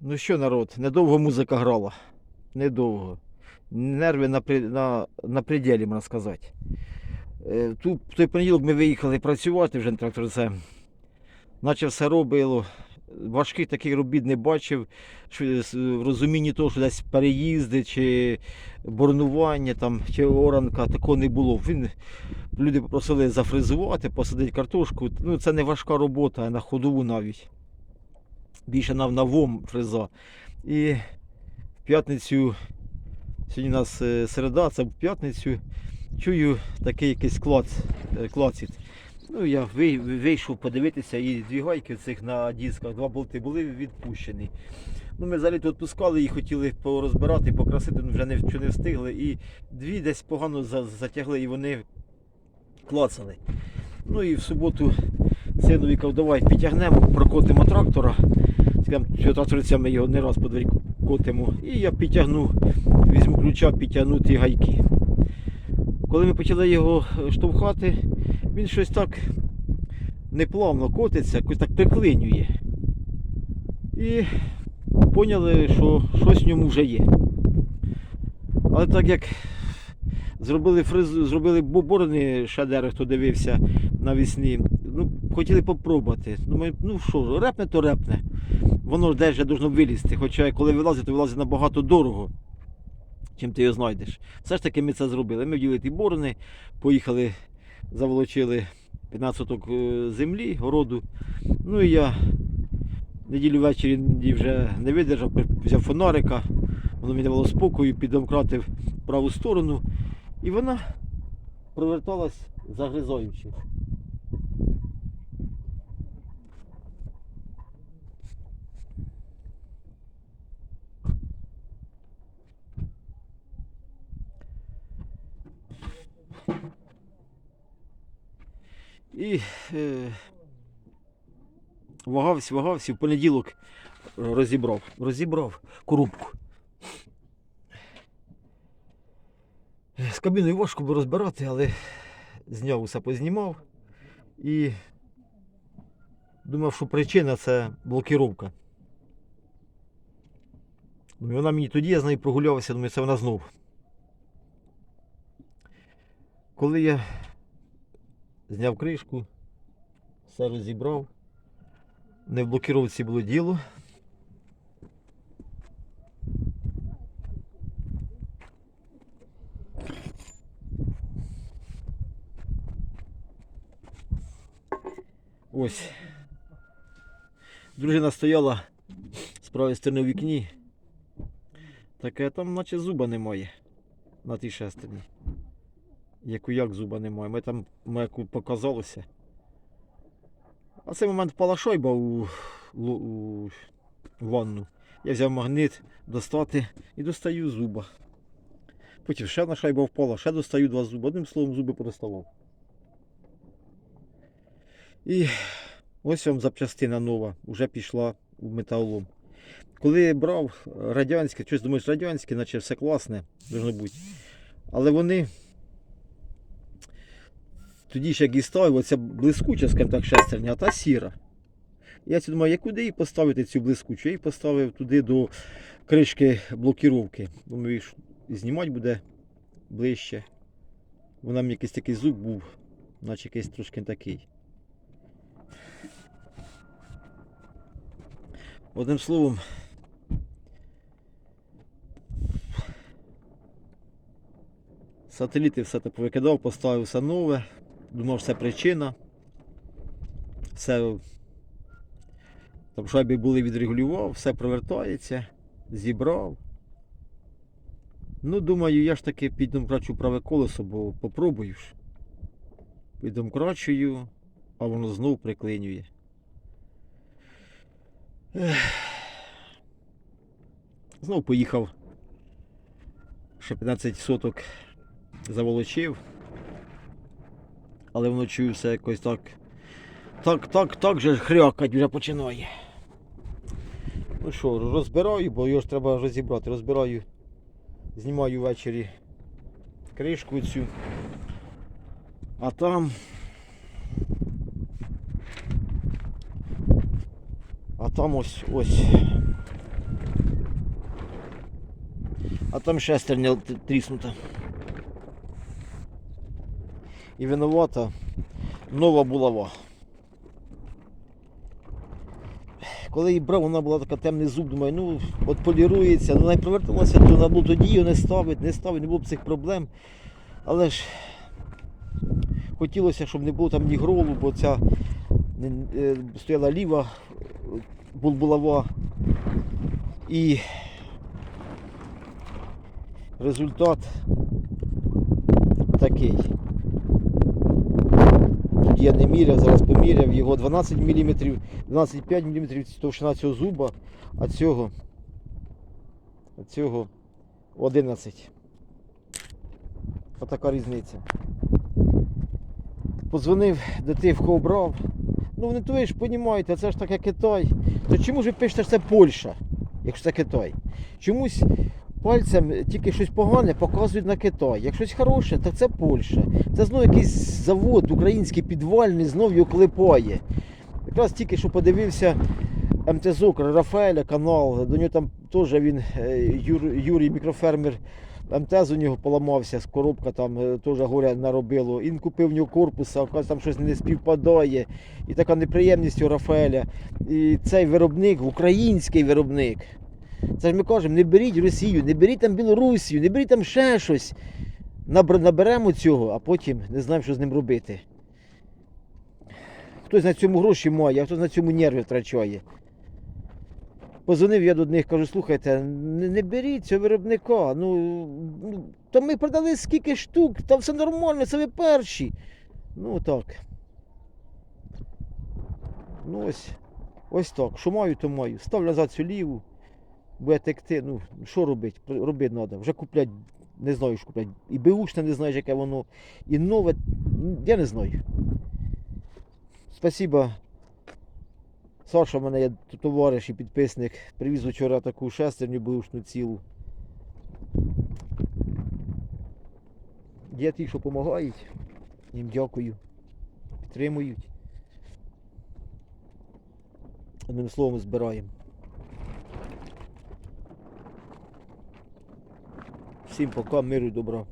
Ну що, народ, недовго музика грала. Недовго. Нерви на, на, на пределі, можна сказати. Е, Ту, той понеділок ми виїхали працювати вже на тракторце. Наче все робило. Важких таких робіт не бачив. Що, В розумінні того, що десь переїзди чи борнування там, чи оранка, такого не було. Він, люди попросили зафризувати, посадити картошку. Ну, це не важка робота, а на ходову навіть більше на навом фреза. І в п'ятницю, сьогодні у нас е, середа, це в п'ятницю, чую такий якийсь клац, е, клаціт. Ну, я вийшов подивитися, і дві гайки цих на дисках, два болти були відпущені. Ну, ми взагалі тут відпускали їх, хотіли порозбирати, покрасити, ну вже не, не встигли. І дві десь погано затягли, і вони клацали. Ну і в суботу синові казав, давай підтягнемо, прокотимо трактора. Скажем, що тракториця ми його не раз по двері котимо. І я підтягну, візьму ключа, підтягну ті гайки. Коли ми почали його е, штовхати, він щось так неплавно котиться, якось так приклинює. І поняли, що щось в ньому вже є. Але так як зробили фрезу, зробили бо- борони шедери, хто дивився навесні, ну, хотіли попробувати. Думаю, ну що, репне, то репне. Воно ж десь должно вилізти. Хоча коли вилазить, то вилазить набагато дорого, чим ти його знайдеш. Все ж таки ми це зробили. Ми вділи ті борони, поїхали, заволочили 15 соток е, землі, городу. Ну і я неділю ввечері вже не видержав, взяв фонарика, воно мені давало спокою, піддомкратив праву сторону. І вона проверталась загризаючи. І е, вагався, вагався, в понеділок розібрав. Розібрав коробку. З кабіною важко було розбирати, але зняв усе познімав і думав, що причина це блокіровка. Думаю, вона мені тоді, я з нею прогулявся, думаю, це вона знов. Коли я зняв кришку, все розібрав, не в блокіровці було діло. Ось. Дружина стояла з правої сторони в вікні. Таке там наче зуба немає на тій шестерні. Яку як зуба немає. Ми там яку показалося. А цей момент впала шойба у, лу- у ванну. Я взяв магнит достати і достаю зуба. Потім ще одна шайба впала, ще достаю два зуби. Одним словом, зуби переставав. І ось вам запчастина нова, вже пішла у металолом. Коли брав радянське, щось думаєш, радянське, наче все класне, бути. Але вони тоді ще як і ставив, оця блискуча, скажімо так, шестерня, а та сіра. Я думаю, як куди її поставити цю блискучу? Я її поставив туди до кришки блокіровки. Думаю, знімати буде ближче. Вона мені якийсь такий зуб був, наче якийсь трошки такий. Одним словом, сателіти все це повикидав, поставив все нове, думав, все причина. Все там шайби були відрегулював, все провертається, зібрав. Ну, думаю, я ж таки піддомкрачу праве колесо, бо попробую ж. Піддомкрачую, а воно знов приклинює. Ех. Знов поїхав. Ще 15 соток заволочив. Але воно чую все якось так. Так, так, так же хрякать вже починає. Ну що, розбираю, бо його ж треба розібрати. Розбираю, знімаю ввечері кришку цю. А там. А там ось ось А там шестерня тріснута. І винувата нова булава. Коли її брав, вона була така темний зуб, думаю, ну от полірується, ну не приверталася, то на було тоді не ставить, не ставить, не було б цих проблем. Але ж хотілося, щоб не було там ні гролу, бо ця е, стояла ліва е, бул- булава. І результат такий. Я не міряв, зараз поміряв його 12 мм, 12,5 мм товщина цього зуба, а цього, а цього 11. Отака різниця. Подзвонив до тих, кого брав. Ну вони то ви ж розумієте, це ж таке Китай. То чому ж ви пишете, що це Польща, якщо це Китай? Чомусь пальцем тільки щось погане показують на Китай. Як щось хороше, так це Польща. Це знову якийсь завод український підвальний, знов його клепає. Якраз тільки що подивився МТЗОК Рафаеля канал, до нього там теж він, е, Юр, Юрій мікрофермер, МТЗ у нього поламався, коробка там е, теж горя наробило. Він купив в нього корпуса, там щось не співпадає. І така неприємність у Рафаеля. І цей виробник, український виробник. Це ж ми кажемо, не беріть Росію, не беріть там Білорусію, не беріть там ще щось. Наберемо цього, а потім не знаємо, що з ним робити. Хтось на цьому гроші має, а хтось на цьому нерви втрачає. Позвонив я до них, кажу, слухайте, не, не беріть цього виробника. Ну, ну, та ми продали скільки штук, там все нормально, це ви перші. Ну так. Ну ось, ось так. Що маю, то маю. Став назад цю ліву, буде текти. Ну, що робити? Робити треба. Вже куплять, не знаю, що куплять. І беушне не знаєш, яке воно. І нове, я не знаю. Спасибо. Саша, в мене є товариш і підписник. Привіз вчора таку шестерню бушну цілу. Є ті, що допомагають. Їм дякую. Підтримують. Одним словом збираємо. Всім пока, миру добра.